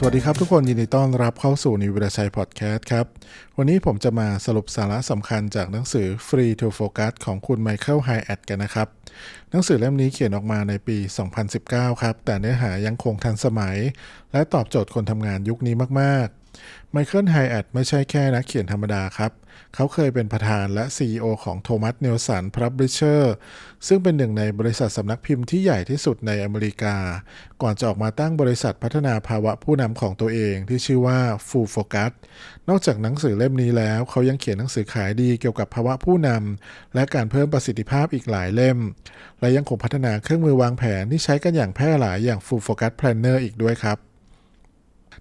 สวัสดีครับทุกคนยินดีต้อนรับเข้าสู่นิววิรชัยพอดแคสต์ครับ วันนี้ผมจะมาสรุปสาระสำคัญจากหนังสือ Free to Focus ของคุณไมเคิลไฮแอดกันนะครับ หนังสือเล่มนี้เขียนออกมาในปี 2019 ครับ แต่เนื้อหายังคงทันสมัย และตอบโจทย์คนทำงานยุคนี้มาก ไมเคิลไฮแอดไม่ใช่แค่นักเขียนธรรมดาครับ เขาเคยเป็นประธานและ CEO ของโทมัสเนลสันพรับริเชอร์ซึ่งเป็นหนึ่งในบริษัทสำนักพิมพ์ที่ใหญ่ที่สุดในอเมริกา ก่อนจะออกมาตั้งบริษัทพัฒนาภาวะผู้นำของตัวเองที่ชื่อว่า Full Focus นอกจากหนังสือเล่มนี้แล้ว เขายังเขียนหนังสือขายดีเกี่ยวกับภาวะผู้นำและการเพิ่มประสิทธิภาพอีกหลายเล่ม และยังคงพัฒนาเครื่องมือวางแผนที่ใช้กันอย่างแพร่หลายอย่าง Full Focus Planner อีกด้วยครับ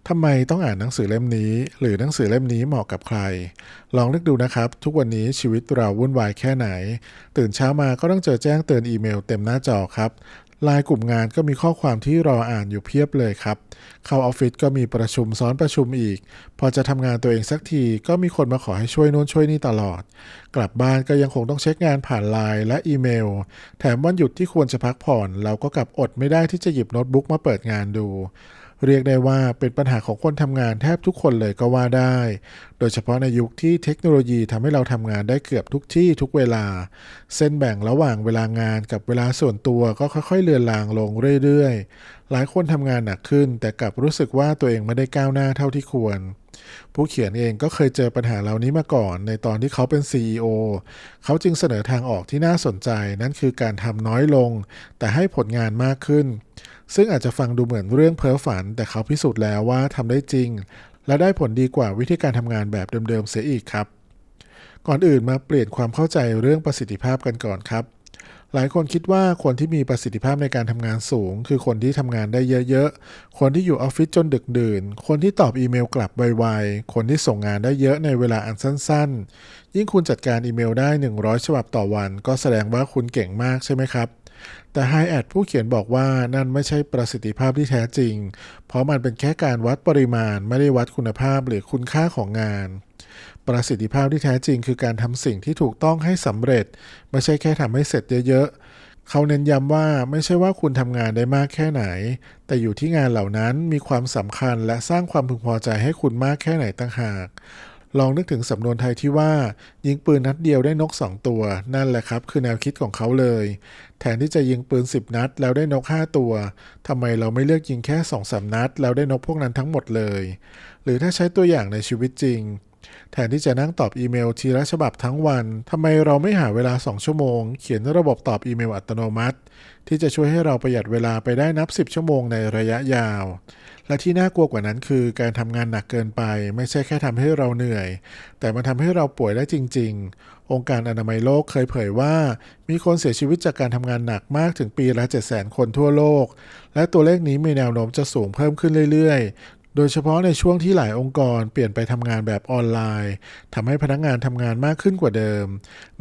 ทำไมต้องอ่านหนังสือเล่มนี้ หรือหนังสือเล่มนี้เหมาะกับใคร ลองนึกดูนะครับ ทุกวันนี้ชีวิตเราวุ่นวายแค่ไหน ตื่นเช้ามาก็ต้องเจอแจ้งเตือนอีเมลเต็มหน้าจอครับไลน์กลุ่มงานก็มีข้อความที่รออ่านอยู่เพียบเลยครับ เข้าออฟฟิศก็มีประชุมซ้อนประชุมอีก พอจะทำงานตัวเองสักทีก็มีคนมาขอให้ช่วยโน้นช่วยนี่ตลอด กลับบ้านก็ยังคงต้องเช็คงานผ่านไลน์และอีเมล แถมวันหยุดที่ควรจะพักผ่อน เราก็กลับอดไม่ได้ที่จะหยิบโน้ตบุ๊กมาเปิดงานดู เรียกได้ว่าเป็นปัญหาของคนทำงานแทบทุกคนเลยก็ว่าได้ โดยเฉพาะในยุคที่เทคโนโลยีทำให้เราทำงานได้เกือบทุกที่ทุกเวลา เส้นแบ่งระหว่างเวลางานกับเวลาส่วนตัวก็ค่อยๆ เลือนลางลงเรื่อยๆ หลายคนทำงานหนักขึ้น แต่กลับรู้สึกว่าตัวเองไม่ได้ก้าวหน้าเท่าที่ควร ผู้เขียนเองก็เคยเจอปัญหาเหล่านี้มาก่อน ในตอนที่เขาเป็น CEO เขาจึงเสนอทางออกที่น่าสนใจนั่นคือการทำน้อยลง แต่ให้ผลงานมากขึ้น ซึ่งอาจจะฟังดูเหมือนเรื่องเพ้อฝัน แต่เขาพิสูจน์แล้วว่าทำได้จริง และได้ผลดีกว่าวิธีการทำงานแบบเดิมๆเสียอีกครับ ก่อนอื่นมาเปลี่ยนความเข้าใจเรื่องประสิทธิภาพกันก่อนครับ หลายคนคิดว่าคนที่มีประสิทธิภาพในการทำงานสูง คือคนที่ทำงานได้เยอะๆ คนที่อยู่ออฟฟิศจนดึกดื่น คนที่ตอบอีเมลกลับไวๆ คนที่ส่งงานได้เยอะในเวลาอันสั้นๆ ยิ่งคุณจัดการอีเมลได้ 100 ฉบับต่อวัน ก็แสดงว่าคุณเก่งมากใช่ไหมครับแต่ h i แอดผู้เขียนบอกว่านั่นไม่ใช่ประสิทธิภาพที่แท้จริง เพราะมันเป็นแค่การวัดปริมาณไม่ได้วัดคุณภาพหรือคุณค่าของงาน ประสิทธิภาพที่แท้จริงคือการทำสิ่งที่ถูกต้องให้สำเร็จ ไม่ใช่แค่ทำให้เสร็จเยอะๆ เขาเน้นย้ำว่าไม่ใช่ว่าคุณทำงานได้มากแค่ไหน แต่อยู่ที่งานเหล่านั้นมีความสำคัญและสร้างความพึงพอใจให้คุณมากแค่ไหนต่างหาก ลองนึกถึงสำนวนไทยที่ว่า ยิงปืนนัดเดียวได้นกสองตัว นั่นแหละครับ คือแนวคิดของเขาเลย แทนที่จะยิงปืน 10 นัด แล้วได้นก 5 ตัวทำไมเราไม่เลือกยิงแค่2อสนัด แล้วได้นกพวกนั้นทั้งหมดเลย หรือถ้าใช้ตัวอย่างในชีวิตจริง แทนที่จะนั่งตอบอีเมลทีละฉบับทั้งวันทำไมเราไม่หาเวลา 2 ชั่วโมง เขียนระบบตอบอีเมลอัตโนมัติ ที่จะช่วยให้เราประหยัดเวลาไปได้นับ 10 ชั่วโมงในระยะยาว และที่น่ากลัวกว่านั้นคือการทำงานหนักเกินไป ไม่ใช่แค่ทำให้เราเหนื่อย แต่มันทำให้เราป่วยได้จริง ๆ องค์การอนามัยโลกเคยเผยว่า มีคนเสียชีวิตจากการทำงานหนักมากถึงปีละ700,000 คนทั่วโลก และตัวเลขนี้มีแนวโน้มจะสูงเพิ่มขึ้นเรื่อยๆ โดยเฉพาะในช่วงที่หลายองค์กรเปลี่ยนไปทำงานแบบออนไลน์ทำให้พนักงานทำงานมากขึ้นกว่าเดิม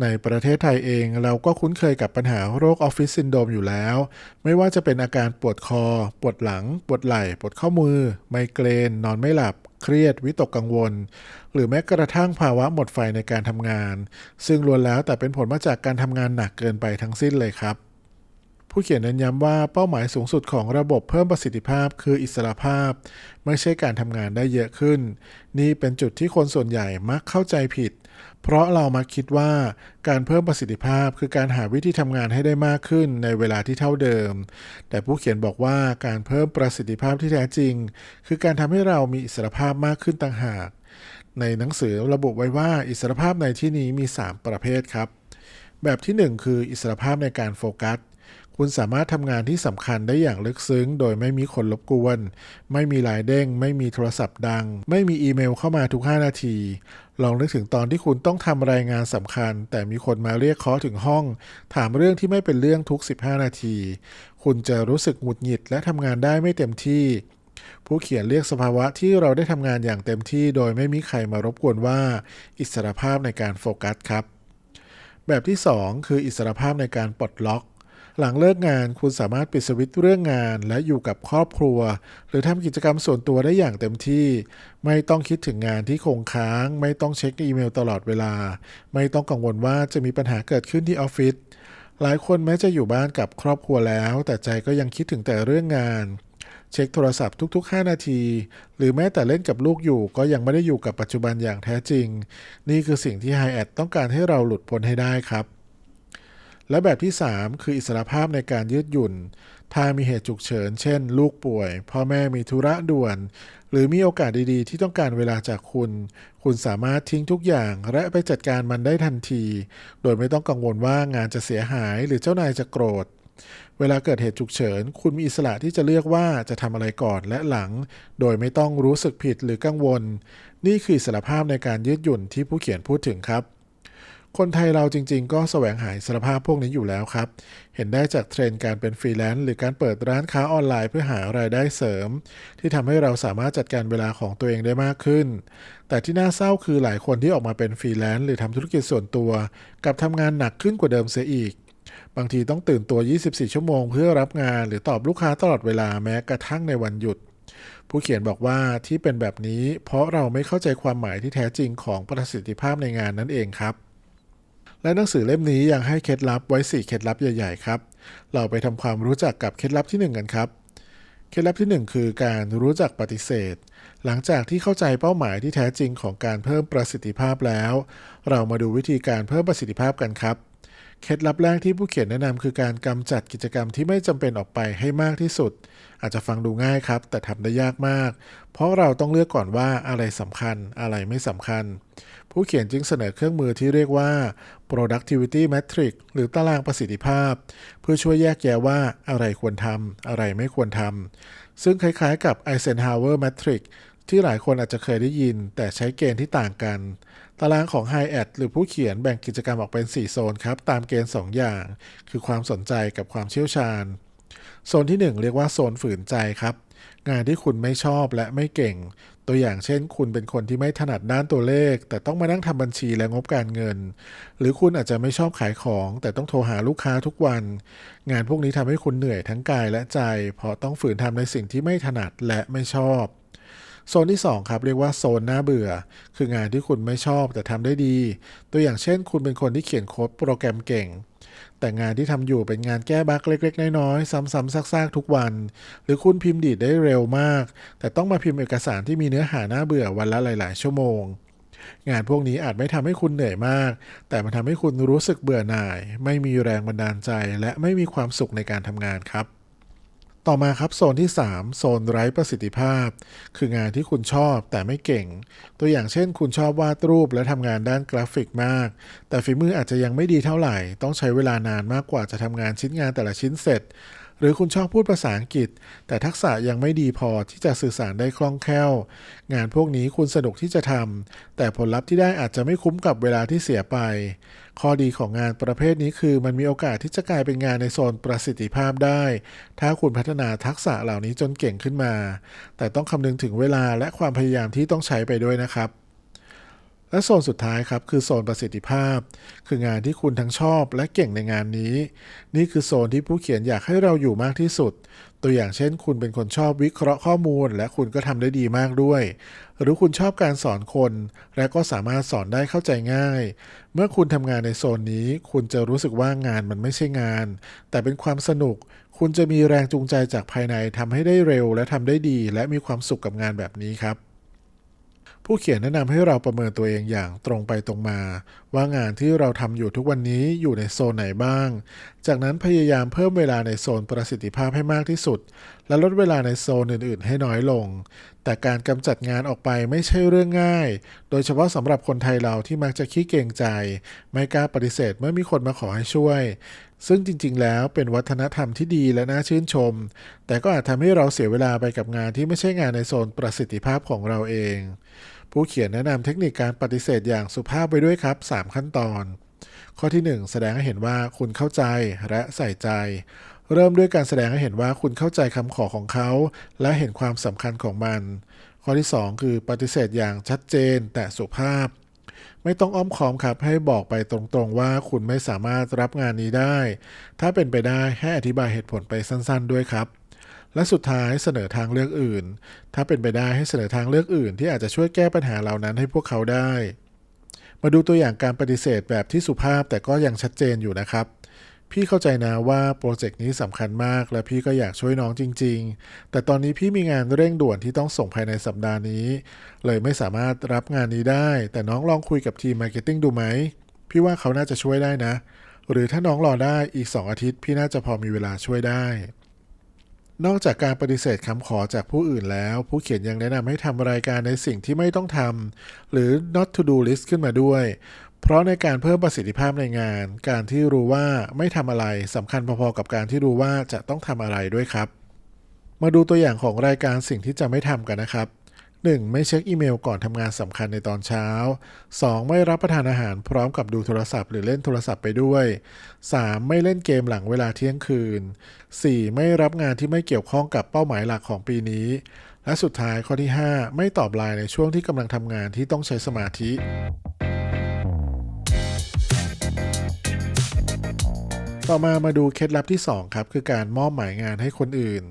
ในประเทศไทยเองเราก็คุ้นเคยกับปัญหาโรคออฟฟิศซินโดรมอยู่แล้ว ไม่ว่าจะเป็นอาการปวดคอ ปวดหลัง ปวดไหล่ ปวดข้อมือ ไมเกรน นอนไม่หลับเครียดวิตกกังวล หรือแม้กระทั่งภาวะหมดไฟในการทำงาน ซึ่งล้วนแล้วแต่เป็นผลมาจากการทำงานหนักเกินไปทั้งสิ้นเลยครับ ผู้เขียนเน้นย้ำว่าเป้าหมายสูงสุดของระบบเพิ่มประสิทธิภาพคืออิสรภาพ ไม่ใช่การทำงานได้เยอะขึ้น นี่เป็นจุดที่คนส่วนใหญ่มักเข้าใจผิด เพราะเรามาคิดว่าการเพิ่มประสิทธิภาพคือการหาวิธีทำงานให้ได้มากขึ้นในเวลาที่เท่าเดิม แต่ผู้เขียนบอกว่าการเพิ่มประสิทธิภาพที่แท้จริง คือการทำให้เรามีอิสรภาพมากขึ้นต่างหาก ในหนังสือระบุไว้ว่าอิสรภาพในที่นี้มี 3 ประเภทครับ แบบที่ 1 คืออิสรภาพในการโฟกัส คุณสามารถทำงานที่สำคัญได้อย่างลึกซึ้ง โดยไม่มีคนรบกวน ไม่มีลายเด้ง ไม่มีโทรศัพท์ดัง ไม่มีอีเมลเข้ามาทุก 5 นาที ลองนึกถึงตอนที่คุณต้องทำรายงานสำคัญ แต่มีคนมาเรียกเคาะถึงห้อง ถามเรื่องที่ไม่เป็นเรื่องทุก 15 นาที คุณจะรู้สึกหงุดหงิดและทำงานได้ไม่เต็มที่ผู้เขียนเรียกสภาวะที่เราได้ทำงานอย่างเต็มที่โดยไม่มีใครมารบกวนว่า อิสรภาพในการโฟกัสครับ แบบที่ 2 คืออิสรภาพในการปลดล็อก หลังเลิกงานคุณสามารถปิดสวิตช์เรื่องงาน และอยู่กับครอบครัว หรือทำกิจกรรมส่วนตัวได้อย่างเต็มที่ ไม่ต้องคิดถึงงานที่คงค้าง ไม่ต้องเช็คอีเมลตลอดเวลา ไม่ต้องกังวลว่าจะมีปัญหาเกิดขึ้นที่ออฟฟิศหลายคนแม้จะอยู่บ้านกับครอบครัวแล้ว แต่ใจก็ยังคิดถึงแต่เรื่องงาน เช็คโทรศัพท์ทุก ๆ 5 นาที หรือแม้แต่เล่นกับลูกอยู่ก็ยังไม่ได้อยู่กับปัจจุบันอย่างแท้จริง นี่คือสิ่งที่ Hi แอดต้องการให้เราหลุดพ้นให้ได้ครับ และแบบที่ 3 คืออิสรภาพในการยืดหยุ่น ถ้ามีเหตุฉุกเฉิน เช่น ลูกป่วย พ่อแม่มีธุระด่วน หรือมีโอกาสดีๆ ที่ต้องการเวลาจากคุณ คุณสามารถทิ้งทุกอย่างและไปจัดการมันได้ทันที โดยไม่ต้องกังวลว่างานจะเสียหายหรือเจ้านายจะโกรธ เวลาเกิดเหตุฉุกเฉิน คุณมีอิสระที่จะเลือกว่าจะทำอะไรก่อนและหลัง โดยไม่ต้องรู้สึกผิดหรือกังวล นี่คืออิสรภาพในการยืดหยุ่นที่ผู้เขียนพูดถึงครับ คนไทยเราจริง ๆ ก็แสวงหาอิสรภาพพวกนี้อยู่แล้วครับ เห็นได้จากเทรนด์การเป็นฟรีแลนซ์หรือการเปิดร้านค้าออนไลน์เพื่อหารายได้เสริม ที่ทำให้เราสามารถจัดการเวลาของตัวเองได้มากขึ้น แต่ที่น่าเศร้าคือหลายคนที่ออกมาเป็นฟรีแลนซ์หรือทำธุรกิจส่วนตัวกับทำงานหนักขึ้นกว่าเดิมเสียอีกบางทีต้องตื่นตัว 24 ชั่วโมงเพื่อรับงานหรือตอบลูกค้าตลอดเวลาแม้กระทั่งในวันหยุด ผู้เขียนบอกว่าที่เป็นแบบนี้ เพราะเราไม่เข้าใจความหมายที่แท้จริงของประสิทธิภาพในงานนั่นเองครับ และหนังสือเล่มนี้ยังให้เคล็ดลับไว้ 4 เคล็ดลับใหญ่ ๆ ครับ เราไปทำความรู้จักกับเคล็ดลับที่ 1 กันครับ เคล็ดลับที่ 1 คือการรู้จักปฏิเสธ หลังจากที่เข้าใจเป้าหมายที่แท้จริงของการเพิ่มประสิทธิภาพแล้ว เรามาดูวิธีการเพิ่มประสิทธิภาพกันครับ เคล็ดลับแรกที่ผู้เขียนแนะนำคือการกำจัดกิจกรรมที่ไม่จำเป็นออกไปให้มากที่สุด อาจจะฟังดูง่ายครับ แต่ทำได้ยากมาก เพราะเราต้องเลือกก่อนว่าอะไรสำคัญอะไรไม่สำคัญ ผู้เขียนจึงเสนอเครื่องมือที่เรียกว่า productivity matrix หรือตารางประสิทธิภาพ เพื่อช่วยแยกแยะว่าอะไรควรทำอะไรไม่ควรทำซึ่งคล้ายๆกับ Eisenhower matrix ที่หลายคนอาจจะเคยได้ยิน แต่ใช้เกณฑ์ที่ต่างกัน ตารางของ h i แอดหรือผู้เขียนแบ่งกิจกรรมออกเป็น 4 โซนครับ ตามเกณฑ์ 2 อย่าง คือความสนใจกับความเชี่ยวชาญ โซนที่ 1 เรียกว่าโซนฝืนใจครับ งานที่คุณไม่ชอบและไม่เก่ง ตัวอย่างเช่น คุณเป็นคนที่ไม่ถนัดด้านตัวเลข แต่ต้องมานั่งทำบัญชีและงบการเงิน หรือคุณอาจจะไม่ชอบขายของ แต่ต้องโทรหาลูกค้าทุกวัน งานพวกนี้ทำให้คุณเหนื่อยทั้งกายและใจ เพราะต้องฝืนทำในสิ่งที่ไม่ถนัดและไม่ชอบโซนที่ 2 ครับ เรียกว่าโซนน่าเบื่อ คืองานที่คุณไม่ชอบแต่ทำได้ดี ตัวอย่างเช่น คุณเป็นคนที่เขียนโค้ดโปรแกรมเก่ง แต่งานที่ทำอยู่เป็นงานแก้บั๊กเล็ก ๆ น้อยๆซ้ำๆซากๆทุกวัน หรือคุณพิมพ์ดีดได้เร็วมาก แต่ต้องมาพิมพ์เอกสารที่มีเนื้อหาน่าเบื่อวันละหลาย ๆ ชั่วโมง งานพวกนี้อาจไม่ทำให้คุณเหนื่อยมาก แต่มันทำให้คุณรู้สึกเบื่อหน่าย ไม่มีแรงบันดาลใจ และไม่มีความสุขในการทำงานครับ ต่อมาครับโซนที่ 3 โซนไร้ประสิทธิภาพ คืองานที่คุณชอบแต่ไม่เก่ง ตัวอย่างเช่น คุณชอบวาดรูปและทำงานด้านกราฟิกมาก แต่ฝีมืออาจจะยังไม่ดีเท่าไหร่ ต้องใช้เวลานานมากกว่าจะทำงานชิ้นงานแต่ละชิ้นเสร็จ หรือคุณชอบพูดภาษาอังกฤษ แต่ทักษะยังไม่ดีพอที่จะสื่อสารได้คล่องแคล่ว งานพวกนี้คุณสนุกที่จะทำแต่ผลลัพธ์ที่ได้อาจจะไม่คุ้มกับเวลาที่เสียไป ข้อดีของงานประเภทนี้คือมันมีโอกาสที่จะกลายเป็นงานในโซนประสิทธิภาพได้ ถ้าคุณพัฒนาทักษะเหล่านี้จนเก่งขึ้นมา แต่ต้องคำนึงถึงเวลาและความพยายามที่ต้องใช้ไปด้วยนะครับ และโซนสุดท้ายครับคือโซนประสิทธิภาพ คืองานที่คุณทั้งชอบและเก่งในงานนี้ นี่คือโซนที่ผู้เขียนอยากให้เราอยู่มากที่สุด ตัวอย่างเช่น คุณเป็นคนชอบวิเคราะห์ข้อมูล และคุณก็ทำได้ดีมากด้วย หรือคุณชอบการสอนคน และก็สามารถสอนได้เข้าใจง่าย เมื่อคุณทำงานในโซนนี้ คุณจะรู้สึกว่างานมันไม่ใช่งาน แต่เป็นความสนุก คุณจะมีแรงจูงใจจากภายในทำให้ได้เร็ว และทำได้ดี และมีความสุขกับงานแบบนี้ครับ ผู้เขียนแนะนำให้เราประเมินตัวเองอย่างตรงไปตรงมา ว่างานที่เราทำอยู่ทุกวันนี้อยู่ในโซนไหนบ้าง จากนั้นพยายามเพิ่มเวลาในโซนประสิทธิภาพให้มากที่สุด และลดเวลาในโซนอื่น ๆ ให้น้อยลง แต่การกำจัดงานออกไปไม่ใช่เรื่องง่าย โดยเฉพาะสำหรับคนไทยเราที่มักจะขี้เกรงใจ ไม่กล้าปฏิเสธเมื่อมีคนมาขอให้ช่วย ซึ่งจริง ๆ แล้วเป็นวัฒนธรรมที่ดีและน่าชื่นชม แต่ก็อาจทำให้เราเสียเวลาไปกับงานที่ไม่ใช่งานในโซนประสิทธิภาพของเราเอง ผู้เขียนแนะนำเทคนิคการปฏิเสธอย่างสุภาพไปด้วยครับ 3 ขั้นตอน ข้อที่ 1 แสดงให้เห็นว่าคุณเข้าใจและใส่ใจ เริ่มด้วยการแสดงให้เห็นว่าคุณเข้าใจคำขอของเขา และเห็นความสำคัญของมัน ข้อที่ 2 คือปฏิเสธอย่างชัดเจนแต่สุภาพ ไม่ต้องอ้อมค้อมครับให้บอกไปตรงๆว่าคุณไม่สามารถรับงานนี้ได้ ถ้าเป็นไปได้ให้อธิบายเหตุผลไปสั้น ๆ ด้วยครับ และสุดท้ายเสนอทางเลือกอื่น ถ้าเป็นไปได้ให้เสนอทางเลือกอื่น ที่อาจจะช่วยแก้ปัญหาเหล่านั้นให้พวกเขาได้ มาดูตัวอย่างการปฏิเสธแบบที่สุภาพแต่ก็ยังชัดเจนอยู่นะครับ พี่เข้าใจนะว่าโปรเจกต์นี้สำคัญมาก และพี่ก็อยากช่วยน้องจริง ๆ แต่ตอนนี้พี่มีงานเร่งด่วนที่ต้องส่งภายในสัปดาห์นี้ เลยไม่สามารถรับงานนี้ได้ แต่น้องลองคุยกับทีมมาร์เก็ตติ้งดูไหมพี่ว่าเขาน่าจะช่วยได้นะ หรือถ้าน้องรอได้อีก 2 อาทิตย์ พี่น่าจะพอมีเวลาช่วยได้ นอกจากการปฏิเสธคำขอจากผู้อื่นแล้ว ผู้เขียนยังแนะนำให้ทำรายการในสิ่งที่ไม่ต้องทำหรือ not to do list ขึ้นมาด้วย เพราะในการเพิ่มประสิทธิภาพในงาน การที่รู้ว่าไม่ทำอะไรสำคัญพอๆกับการที่รู้ว่าจะต้องทำอะไรด้วยครับ มาดูตัวอย่างของรายการสิ่งที่จะไม่ทำกันนะครับ 1. ไม่เช็คอีเมลก่อนทำงานสำคัญในตอนเช้า 2. ไม่รับประทานอาหารพร้อมกับดูโทรศัพท์หรือเล่นโทรศัพท์ไปด้วย 3. ไม่เล่นเกมหลังเวลาเที่ยงคืน 4. ไม่รับงานที่ไม่เกี่ยวข้องกับเป้าหมายหลักของปีนี้ และสุดท้ายข้อที่ 5 ไม่ตอบไลน์ในช่วงที่กำลังทำงานที่ต้องใช้สมาธิต่อมามาดูเคล็ดลับที่ 2 ครับ คือการมอบหมายงานให้คนอื่น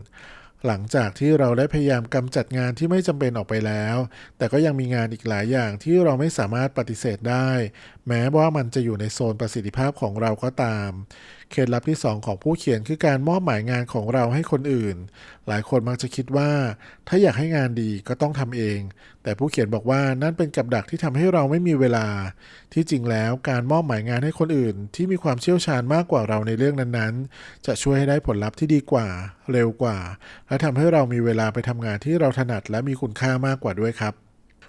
หลังจากที่เราได้พยายามกำจัดงานที่ไม่จำเป็นออกไปแล้ว แต่ก็ยังมีงานอีกหลายอย่างที่เราไม่สามารถปฏิเสธได้ แม้ว่ามันจะอยู่ในโซนประสิทธิภาพของเราก็ตาม เคล็ดลับที่ 2 ของผู้เขียนคือการมอบหมายงานของเราให้คนอื่น หลายคนมักจะคิดว่า ถ้าอยากให้งานดีก็ต้องทำเอง แต่ผู้เขียนบอกว่านั่นเป็นกับดักที่ทำให้เราไม่มีเวลา ที่จริงแล้วการมอบหมายงานให้คนอื่น ที่มีความเชี่ยวชาญมากกว่าเราในเรื่องนั้นๆ จะช่วยให้ได้ผลลัพธ์ที่ดีกว่า เร็วกว่า และทำให้เรามีเวลาไปทำงานที่เราถนัดและมีคุณค่ามากกว่าด้วยครับ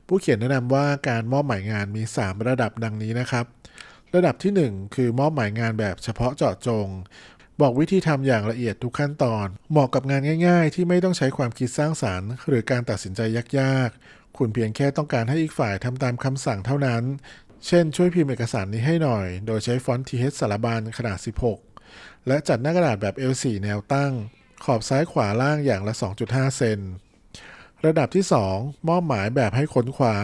ผู้เขียนแนะนำว่าการมอบหมายงานมี 3 ระดับดังนี้นะครับ ระดับที่ 1 คือมอบหมายงานแบบเฉพาะเจาะจง บอกวิธีทำอย่างละเอียดทุกขั้นตอน เหมาะกับงานง่าย ๆ ที่ไม่ต้องใช้ความคิดสร้างสารรค์ หรือการตัดสินใจยากๆ คุณเพียงแค่ต้องการให้อีกฝ่ายทำตามคำสั่งเท่านั้น เช่น ช่วยพิมพ์เอกสารนี้ให้หน่อย โดยใช้ฟอนต์ TH สารบานขนาด 16 และจัดหน้ากระดาษแบบ A4 แนวตั้ง ขอบซ้ายขวาล่างอย่างละ 2.5 เซนระดับที่ 2 มอบหมายแบบให้ค้นคว้า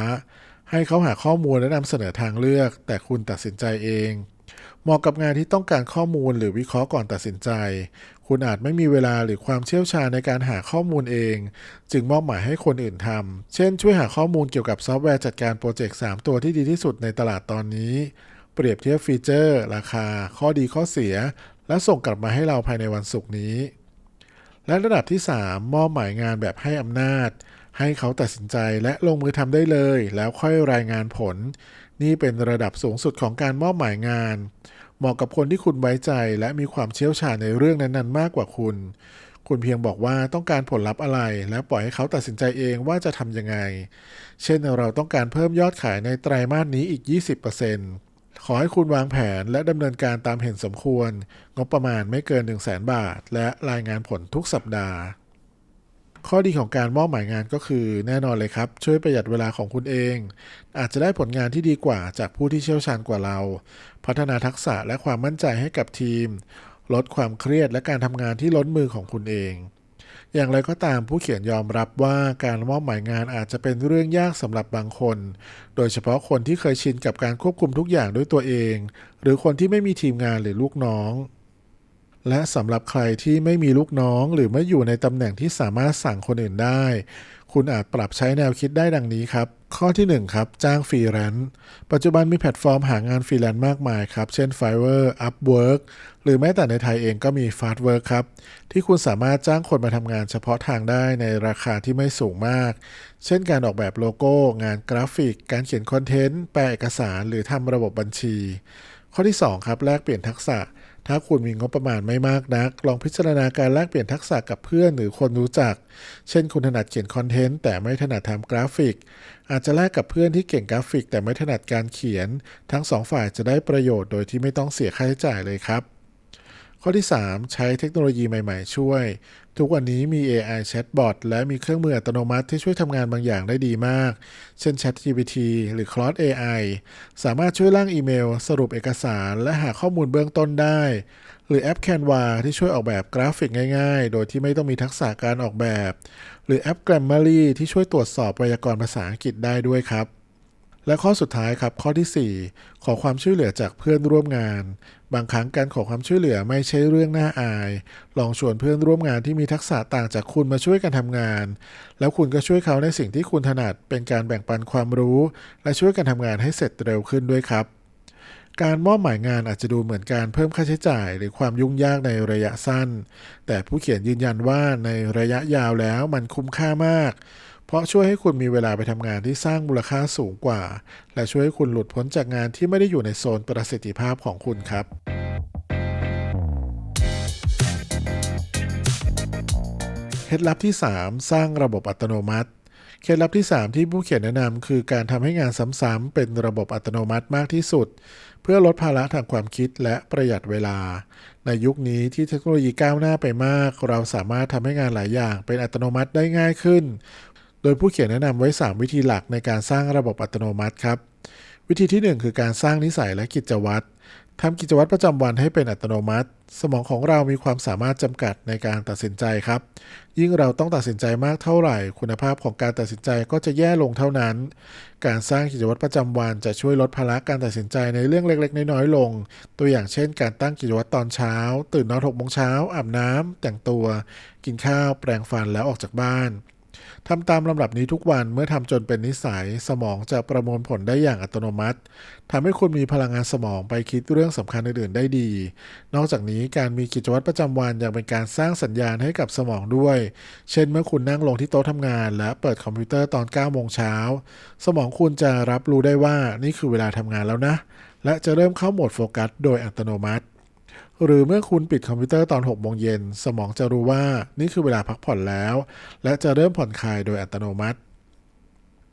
ให้เขาหาข้อมูลและนำเสนอทางเลือก แต่คุณตัดสินใจเอง เหมาะกับงานที่ต้องการข้อมูลหรือวิเคราะห์ก่อนตัดสินใจ คุณอาจไม่มีเวลาหรือความเชี่ยวชาญในการหาข้อมูลเอง จึงมอบหมายให้คนอื่นทำ เช่น ช่วยหาข้อมูลเกี่ยวกับซอฟต์แวร์จัดการโปรเจกต์ 3 ตัวที่ดีที่สุดในตลาดตอนนี้ เปรียบเทียบฟีเจอร์ ราคา ข้อดีข้อเสีย และส่งกลับมาให้เราภายในวันศุกร์นี้ และระดับที่ 3 มอบหมายงานแบบให้อำนาจ ให้เขาตัดสินใจและลงมือทำได้เลย แล้วค่อยรายงานผล นี่เป็นระดับสูงสุดของการมอบหมายงาน เหมาะกับคนที่คุณไว้ใจและมีความเชี่ยวชาญในเรื่องนั้นๆ มากกว่าคุณ คุณเพียงบอกว่าต้องการผลลัพธ์อะไร และปล่อยให้เขาตัดสินใจเองว่าจะทำยังไง เช่นเราต้องการเพิ่มยอดขายในไตรมาสนี้อีก 20%ขอให้คุณวางแผนและดำเนินการตามเห็นสมควร งบประมาณไม่เกิน 1 0 0 0 0แบาท และรายงานผลทุกสัปดาห์ ข้อดีของการมอบหมายงานก็คือแน่นอนเลยครับ ช่วยประหยัดเวลาของคุณเอง อาจจะได้ผลงานที่ดีกว่าจากผู้ที่เชี่ยวชาญกว่าเรา พัฒนาทักษะและความมั่นใจให้กับทีม ลดความเครียดและการทำงานที่ล้นมือของคุณเอง อย่างไรก็ตามผู้เขียนยอมรับว่าการมอบหมายงานอาจจะเป็นเรื่องยากสำหรับบางคน โดยเฉพาะคนที่เคยชินกับการควบคุมทุกอย่างด้วยตัวเอง หรือคนที่ไม่มีทีมงานหรือลูกน้อง และสำหรับใครที่ไม่มีลูกน้องหรือไม่อยู่ในตำแหน่งที่สามารถสั่งคนอื่นได้ คุณอาจปรับใช้แนวคิดได้ดังนี้ครับ ข้อที่ 1 ครับ จ้างฟรีแลนซ์ปัจจุบันมีแพลตฟอร์มหางานฟรีแลนซ์มากมายครับ เช่น Fiverr Upwork หรือแม้แต่ในไทยเองก็มี Fastwork ครับ ที่คุณสามารถจ้างคนมาทำงานเฉพาะทางได้ในราคาที่ไม่สูงมาก เช่นการออกแบบโลโก้ งานกราฟิก การเขียนคอนเทนต์แปลเอกสาร หรือทำระบบบัญชี ข้อที่ 2 ครับแลกเปลี่ยนทักษะ ถ้าคุณมีงบประมาณไม่มากนัก ลองพิจารณาการแลกเปลี่ยนทักษะกับเพื่อนหรือคนรู้จัก เช่นคุณถนัดเขียนคอนเทนต์แต่ไม่ถนัดทำกราฟิก อาจจะแลกกับเพื่อนที่เก่งกราฟิก แต่ไม่ถนัดการเขียน ทั้งสองฝ่ายจะได้ประโยชน์โดยที่ไม่ต้องเสียค่าใช้จ่ายเลยครับข้อที่ 3 ใช้เทคโนโลยีใหม่ ๆ ช่วย ทุกวันนี้มี AI Chatbot และมีเครื่องมืออัตโนมัติที่ช่วยทำงานบางอย่างได้ดีมาก เช่น ChatGPT หรือ Claude AI สามารถช่วยร่างอีเมล สรุปเอกสาร และหาข้อมูลเบื้องต้นได้ หรือแอป Canva ที่ช่วยออกแบบกราฟิกง่ายๆ โดยที่ไม่ต้องมีทักษะการออกแบบ หรือแอป Grammarly ที่ช่วยตรวจสอบไวยากรณ์ภาษาอังกฤษได้ด้วยครับ และข้อสุดท้ายครับข้อที่ 4 ขอความช่วยเหลือจากเพื่อนร่วมงาน บางครั้งการขอความช่วยเหลือไม่ใช่เรื่องน่าอาย ลองชวนเพื่อนร่วมงานที่มีทักษะต่างจากคุณมาช่วยกันทำงาน แล้วคุณก็ช่วยเขาในสิ่งที่คุณถนัดเป็นการแบ่งปันความรู้ และช่วยกันทำงานให้เสร็จเร็วขึ้นด้วยครับ การมอบหมายงานอาจจะดูเหมือนการเพิ่มค่าใช้จ่าย หรือความยุ่งยากในระยะสั้น แต่ผู้เขียนยืนยันว่าในระยะยาวแล้วมันคุ้มค่ามาก เพราะช่วยให้คุณมีเวลาไปทำงานที่สร้างมูลค่าสูงกว่า และช่วยให้คุณหลุดพ้นจากงานที่ไม่ได้อยู่ในโซนประสิทธิภาพของคุณครับเคล็ดลับที่ 3 สร้างระบบอัตโนมัติเคล็ดลับที่ 3 ที่ผู้เขียนแนะนำคือการทำให้งานซ้ำๆเป็นระบบอัตโนมัติมากที่สุด เพื่อลดภาระทางความคิดและประหยัดเวลา ในยุคนี้ที่เทคโนโลยีก้าวหน้าไปมาก เราสามารถทำให้งานหลายอย่างเป็นอัตโนมัติได้ง่ายขึ้น โดยผู้เขียนแนะนำไว้ 3 วิธีหลักในการสร้างระบบอัตโนมัติครับ วิธีที่ 1 คือการสร้างนิสัยและกิจวัตรทำกิจวัตรประจำวันให้เป็นอัตโนมัติ สมองของเรามีความสามารถจำกัดในการตัดสินใจครับ ยิ่งเราต้องตัดสินใจมากเท่าไหร่ คุณภาพของการตัดสินใจก็จะแย่ลงเท่านั้น การสร้างกิจวัตรประจำวันจะช่วยลดภาระการตัดสินใจในเรื่องเล็ก ๆ น้อยๆลง ตัวอย่างเช่น การตั้งกิจวัตรตอนเช้า ตื่นนอนหกโมงเช้าอาบน้ำแต่งตัว กินข้าว แปรงฟันแล้วออกจากบ้าน ทำตามลำดับนี้ทุกวันเมื่อทำจนเป็นนิสัยสมองจะประมวลผลได้อย่างอัตโนมัติทำให้คุณมีพลังงานสมองไปคิดเรื่องสำคัญอื่นๆได้ดี นอกจากนี้การมีกิจวัตรประจำวันยังเป็นการสร้างสัญญาณให้กับสมองด้วย เช่นเมื่อคุณนั่งลงที่โต๊ะทำงาน และเปิดคอมพิวเตอร์ตอน9โมงเช้าสมองคุณจะรับรู้ได้ว่านี่คือเวลาทำงานแล้วนะ และจะเริ่มเข้าโหมดโฟกัส โดยอัตโนมัติ หรือเมื่อคุณปิดคอมพิวเตอร์ตอน6โมงเย็นสมองจะรู้ว่านี่คือเวลาพักผ่อนแล้ว และจะเริ่มผ่อนคลายโดยอัตโนมัติ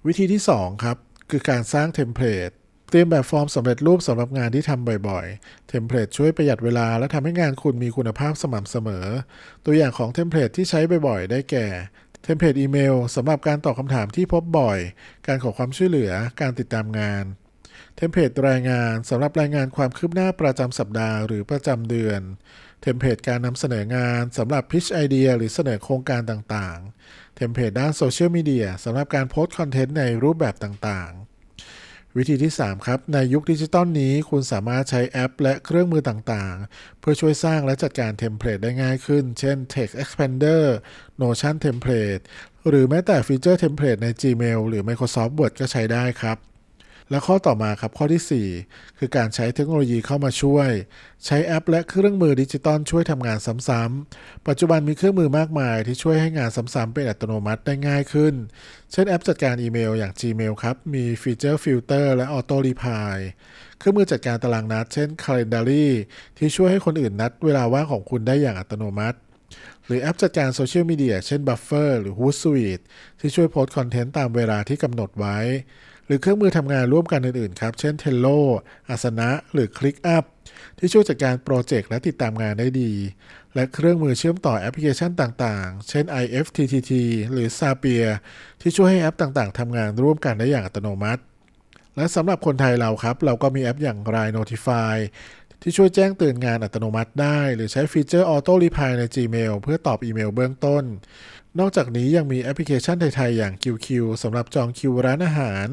วิธีที่2ครับคือการสร้างเทมเพลตเตรียมแบบฟอร์มสำเร็จรูปสำหรับงานที่ทำบ่อยๆ เทมเพลตช่วยประหยัดเวลาและทำให้งานคุณมีคุณภาพสม่ำเสมอ ตัวอย่างของเทมเพลตที่ใช้บ่อยๆ ได้แก่ เทมเพลตอีเมลสำหรับการตอบคำถามที่พบบ่อย การขอความช่วยเหลือ การติดตามงาน เทมเพลตรายงานสำหรับรายงานความคืบหน้าประจำสัปดาห์หรือประจำเดือน เทมเพลตการนำเสนองานสำหรับพิชไอเดียหรือเสนอโครงการต่างๆ เทมเพลตด้านโซเชียลมีเดียสำหรับการโพสต์คอนเทนต์ในรูปแบบต่างๆ วิธีที่ 3 ครับ ในยุคดิจิตอลนี้คุณสามารถใช้แอป และเครื่องมือต่างๆ เพื่อช่วยสร้างและจัดการเทมเพลตได้ง่ายขึ้น เช่น Text Expander Notion Template หรือแม้แต่ฟีเจอร์เทมเพลตใน Gmail หรือ Microsoft Word ก็ใช้ได้ครับ และข้อต่อมาครับข้อที่ 4 คือการใช้เทคโนโลยีเข้ามาช่วย ใช้แอปและเครื่องมือดิจิตอลช่วยทำงานซ้ำๆปัจจุบันมีเครื่องมือมากมายที่ช่วยให้งานซ้ำๆเป็นอัตโนมัติได้ง่ายขึ้น เช่นแอปจัดการอีเมลอย่าง Gmail ครับ มีฟีเจอร์ฟิลเตอร์และออโต้รีพายเครื่องมือจัดการตารางนัด เช่น Calendly ที่ช่วยให้คนอื่นนัด เวลาว่างของคุณได้อย่างอัตโนมัติ หรือแอปจัดการโซเชียลมีเดียเช่น Buffer หรือ Hootsuite ที่ช่วยโพสต์คอนเทนต์ตามเวลาที่กำหนดไว้ หรือเครื่องมือทำงานร่วมกันอื่นๆครับ เช่น Trello Asana หรือ ClickUp ที่ช่วยจัดการโปรเจกต์และติดตามงานได้ดี และเครื่องมือเชื่อมต่อแอปพลิเคชันต่างๆ เช่น IFTTT หรือ Zapier ที่ช่วยให้แอปต่างๆทำงานร่วมกันได้อย่างอัตโนมัติ และสำหรับคนไทยเราครับ เราก็มีแอปอย่าง Line Notify ที่ช่วยแจ้งเตือนงานอัตโนมัติได้ หรือใช้ฟีเจอร์ Auto Reply ใน Gmail เพื่อตอบอีเมลเบื้องต้น นอกจากนี้ยังมีแอปพลิเคชันไทยๆอย่าง QQ สำหรับจองคิวร้านอาหาร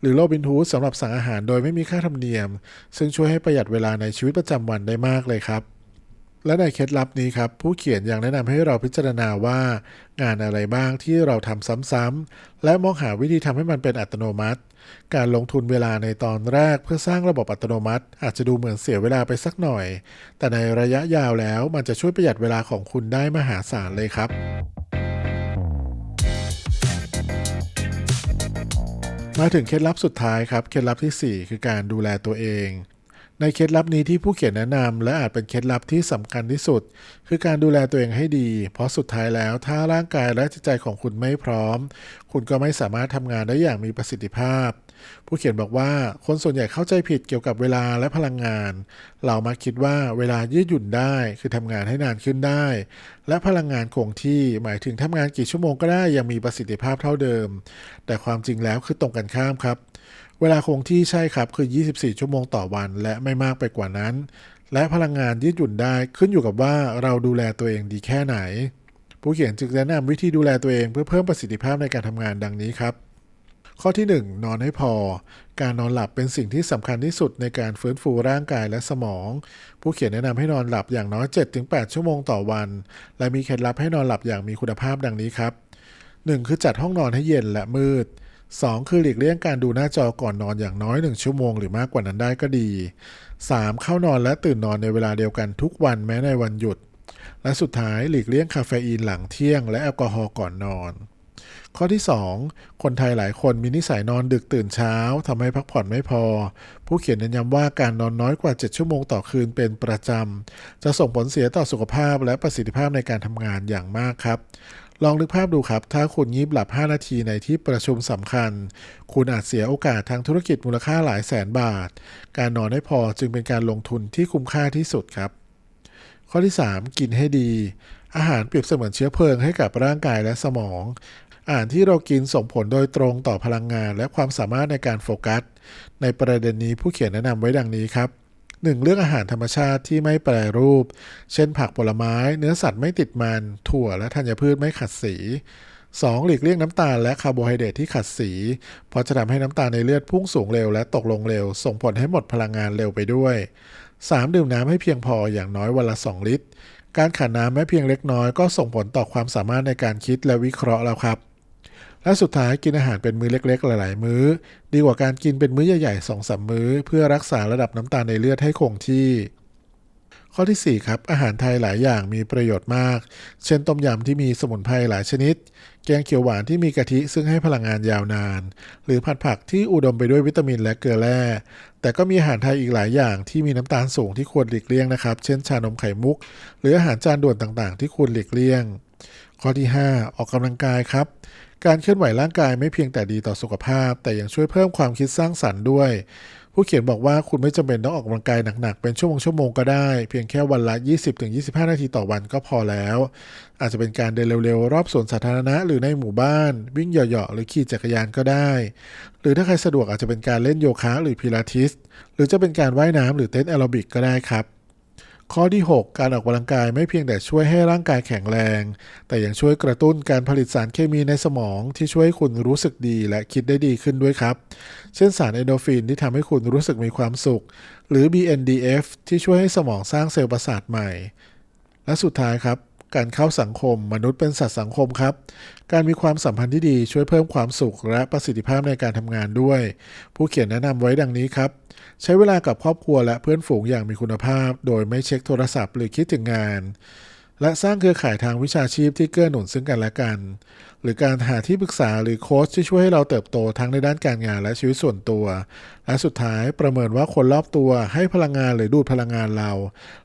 หรือ Robinhood สำหรับสั่งอาหารโดยไม่มีค่าธรรมเนียม ซึ่งช่วยให้ประหยัดเวลาในชีวิตประจำวันได้มากเลยครับ และในเคล็ดลับนี้ครับ ผู้เขียนยังแนะนำให้เราพิจารณาว่า งานอะไรบ้างที่เราทำซ้ำๆและมองหาวิธีทำให้มันเป็นอัตโนมัติ การลงทุนเวลาในตอนแรกเพื่อสร้างระบบอัตโนมัติ อาจจะดูเหมือนเสียเวลาไปสักหน่อย แต่ในระยะยาวแล้วมันจะช่วยประหยัดเวลาของคุณได้มหาศาลเลยครับ มาถึงเคล็ดลับสุดท้ายครับ เคล็ดลับทีสี่ 4 คือการดูแลตัวเอง ในเคล็ดลับนี้ที่ผู้เขียนแนะนำและอาจเป็นเคล็ดลับที่สำคัญที่สุด คือการดูแลตัวเองให้ดี เพราะสุดท้ายแล้วถ้าร่างกายและจิตใจของคุณไม่พร้อม คุณก็ไม่สามารถทำงานได้อย่างมีประสิทธิภาพ ผู้เขียนบอกว่าคนส่วนใหญ่เข้าใจผิดเกี่ยวกับเวลาและพลังงาน เรามาคิดว่าเวลายืดหยุ่นได้ คือทำงานให้นานขึ้นได้ และพลังงานคงที่หมายถึงทำงานกี่ชั่วโมงก็ได้ยังมีประสิทธิภาพเท่าเดิม แต่ความจริงแล้วคือตรงกันข้ามครับ เวลาคงที่ใช่ครับคือ 24 ชั่วโมงต่อวัน และไม่มากไปกว่านั้น และพลังงานยืดหยุ่นได้ขึ้นอยู่กับว่าเราดูแลตัวเองดีแค่ไหน ผู้เขียนจึงแนะนำวิธีดูแลตัวเองเพื่อเพิ่มประสิทธิภาพในการทำงานดังนี้ครับ ข้อที่ 1 นอนให้พอ การนอนหลับเป็นสิ่งที่สำคัญที่สุดในการฟื้นฟูร่างกายและสมอง ผู้เขียนแนะนำให้นอนหลับอย่างน้อย 7-8 ชั่วโมงต่อวัน และมีเคล็ดลับให้นอนหลับอย่างมีคุณภาพดังนี้ครับ 1. คือจัดห้องนอนให้เย็นและมืด 2. คือหลีกเลี่ยงการดูหน้าจอก่อนนอนอย่างน้อย 1 ชั่วโมงหรือมากกว่านั้นได้ก็ดี 3. เข้านอนและตื่นนอนในเวลาเดียวกันทุกวันแม้ในวันหยุด และสุดท้ายหลีกเลี่ยงคาเฟอีนหลังเที่ยง และแอลกอฮอล์ก่อนนอน ข้อที่ 2 คนไทยหลายคนมีนิสัยนอนดึกตื่นเช้าทำให้พักผ่อนไม่พอ ผู้เขียนเน้นย้ำว่าการนอนน้อยกว่า 7 ชั่วโมงต่อคืนเป็นประจำ จะส่งผลเสียต่อสุขภาพและประสิทธิภาพในการทำงานอย่างมากครับลองนึกภาพดูครับ ถ้าคุณงีบหลับ 5 นาทีในที่ประชุมสำคัญ คุณอาจเสียโอกาสทางธุรกิจมูลค่าหลายแสนบาท การนอนให้พอจึงเป็นการลงทุนที่คุ้มค่าที่สุดครับ ข้อที่ 3 กินให้ดี อาหารเปรียบเสมือนเชื้อเพลิงให้กับร่างกายและสมอง อาหารที่เรากินส่งผลโดยตรงต่อพลังงาน และความสามารถในการโฟกัส ในประเด็นนี้ผู้เขียนแนะนำไว้ดังนี้ครับ 1. เลือกอาหารธรรมชาติที่ไม่แปรรูป เช่นผักผลไม้ เนื้อสัตว์ไม่ติดมัน ถั่วและธัญพืชไม่ขัดสี 2. หลีกเลี่ยงน้ำตาลและคาร์โบไฮเดรตที่ขัดสี เพราะจะทำให้น้ำตาลในเลือดพุ่งสูงเร็วและตกลงเร็ว ส่งผลให้หมดพลังงานเร็วไปด้วย 3. ดื่มน้ำให้เพียงพออย่างน้อยวันละ 2 ลิตร การขาดน้ำแม้เพียงเล็กน้อยก็ส่งผลต่อความสามารถในการคิดและวิเคราะห์แล้วครับ และสุดท้ายกินอาหารเป็นมื้อเล็ก ๆ หลาย ๆ มื้อ ดีกว่าการกินเป็นมื้อใหญ่ๆสองสามมื้อ เพื่อรักษาระดับน้ำตาลในเลือดให้คงที่ข้อที่ 4 ครับ อาหารไทยหลายอย่างมีประโยชน์มาก เช่นต้มยำที่มีสมุนไพรหลายชนิด แกงเขียวหวานที่มีกะทิซึ่งให้พลังงานยาวนาน หรือผัดผักที่อุดมไปด้วยวิตามินและเกลือแร่ แต่ก็มีอาหารไทยอีกหลายอย่างที่มีน้ำตาลสูงที่ควรหลีกเลี่ยงนะครับ เช่นชานมไข่มุก หรืออาหารจานด่วนต่างๆ ที่ควรหลีกเลี่ยง ข้อที่ 5 ออกกำลังกายครับ การเคลื่อนไหวร่างกายไม่เพียงแต่ดีต่อสุขภาพ แต่ยังช่วยเพิ่มความคิดสร้างสรรค์ด้วย ผู้เขียนบอกว่าคุณไม่จำเป็นต้องออกกำลังกายหนักๆ เป็นชั่วโมงชั่วโมงก็ได้ เพียงแค่วันละ 20-25 นาทีต่อวันก็พอแล้ว อาจจะเป็นการเดินเร็วๆ รอบสวนสาธารณะหรือในหมู่บ้าน วิ่งเหยาะๆหรือขี่จักรยานก็ได้ หรือถ้าใครสะดวกอาจจะเป็นการเล่นโยคะหรือพิลาทิส หรือจะเป็นการว่ายน้ำหรือเต้นแอโรบิกก็ได้ครับ ข้อที่ 6 การออกกำลังกายไม่เพียงแต่ช่วยให้ร่างกายแข็งแรง แต่ยังช่วยกระตุ้นการผลิตสารเคมีในสมองที่ช่วยให้คุณรู้สึกดีและคิดได้ดีขึ้นด้วยครับ เช่นสารเอนโดฟินที่ทำให้คุณรู้สึกมีความสุข หรือ BNDF ที่ช่วยให้สมองสร้างเซลล์ประสาทใหม่ และสุดท้ายครับ การเข้าสังคมมนุษย์เป็นสัตว์สังคมครับ การมีความสัมพันธ์ที่ดีช่วยเพิ่มความสุขและประสิทธิภาพในการทำงานด้วย ผู้เขียนแนะนำไว้ดังนี้ครับ ใช้เวลากับครอบครัวและเพื่อนฝูงอย่างมีคุณภาพ โดยไม่เช็คโทรศัพท์หรือคิดถึงงาน และสร้างเครือข่ายทางวิชาชีพที่เกื้อหนุนซึ่งกันและกัน หรือการหาที่ปรึกษาหรือโค้ชที่ช่วยให้เราเติบโตทั้งในด้านการงานและชีวิตส่วนตัว และสุดท้ายประเมินว่าคนรอบตัวให้พลังงานหรือดูดพลังงานเรา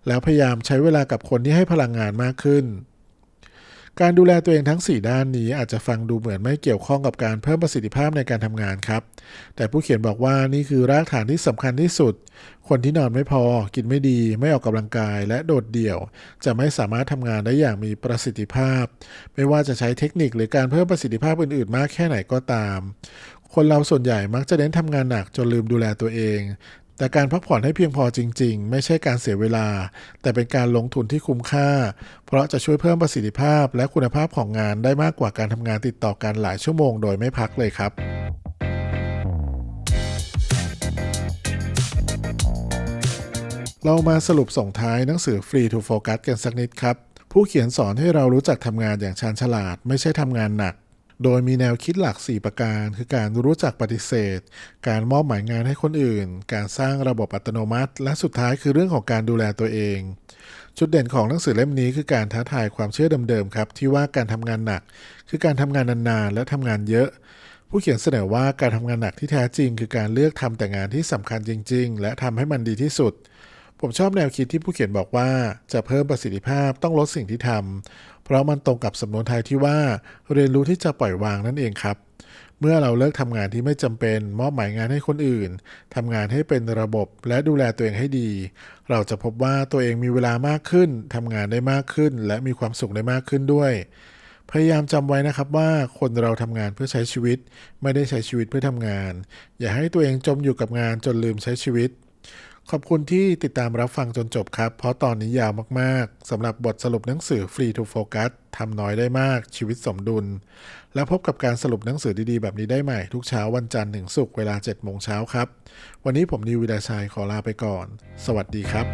แล้วพยายามใช้เวลากับคนที่ให้พลังงานมากขึ้น การดูแลตัวเองทั้ง 4 ด้านนี้อาจจะฟังดูเหมือนไม่เกี่ยวข้องกับการเพิ่มประสิทธิภาพในการทำงานครับ แต่ผู้เขียนบอกว่านี่คือรากฐานที่สำคัญที่สุด คนที่นอนไม่พอ กินไม่ดี ไม่ออกกำลังกาย และโดดเดี่ยว จะไม่สามารถทำงานได้อย่างมีประสิทธิภาพ ไม่ว่าจะใช้เทคนิคหรือการเพิ่มประสิทธิภาพอื่นๆ มากแค่ไหนก็ตาม คนเราส่วนใหญ่มักจะเน้นทำงานหนักจนลืมดูแลตัวเอง แต่การพักผ่อนให้เพียงพอจริง ๆ ไม่ใช่การเสียเวลา แต่เป็นการลงทุนที่คุ้มค่า เพราะจะช่วยเพิ่มประสิทธิภาพและคุณภาพของงานได้มากกว่าการทำงานติดต่อกันหลายชั่วโมงโดยไม่พักเลยครับเรามาสรุปส่งท้ายหนังสือ Free to Focus กันสักนิดครับ ผู้เขียนสอนให้เรารู้จักทำงานอย่างชาญฉลาด ไม่ใช่ทำงานหนัก โดยมีแนวคิดหลัก 4 ประการ คือการรู้จักปฏิเสธ การมอบหมายงานให้คนอื่น การสร้างระบบอัตโนมัติ และสุดท้ายคือเรื่องของการดูแลตัวเอง จุดเด่นของหนังสือเล่มนี้คือการท้าทายความเชื่อเดิมๆครับ ที่ว่าการทำงานหนัก คือการทำงานนานๆ และทำงานเยอะ ผู้เขียนเสนอว่าการทำงานหนักที่แท้จริง คือการเลือกทำแต่งานที่สำคัญจริง ๆ และทำให้มันดีที่สุดผมชอบแนวคิดที่ผู้เขียนบอกว่าจะเพิ่มประสิทธิภาพต้องลดสิ่งที่ทำ เพราะมันตรงกับสำนวนไทยที่ว่า เรียนรู้ที่จะปล่อยวางนั่นเองครับ เมื่อเราเลิกทำงานที่ไม่จำเป็น มอบหมายงานให้คนอื่นทำงานให้เป็นระบบและดูแลตัวเองให้ดี เราจะพบว่าตัวเองมีเวลามากขึ้นทำงานได้มากขึ้น และมีความสุขได้มากขึ้นด้วยพยายามจำไว้นะครับว่าคนเราทำงานเพื่อใช้ชีวิต ไม่ได้ใช้ชีวิตเพื่อทำงาน อย่าให้ตัวเองจมอยู่กับงานจนลืมใช้ชีวิต ขอบคุณที่ติดตามรับฟังจนจบครับ เพราะตอนนี้ยาวมากๆ สำหรับบทสรุปหนังสือ Free to Focus ทำน้อยได้มาก ชีวิตสมดุล และพบกับการสรุปหนังสือดีๆ แบบนี้ได้ใหม่ทุกเช้าวันจันทร์ถึงศุกร์เวลา7โมงเช้าครับ วันนี้ผมนิววิดาชัยขอลาไปก่อน สวัสดีครับ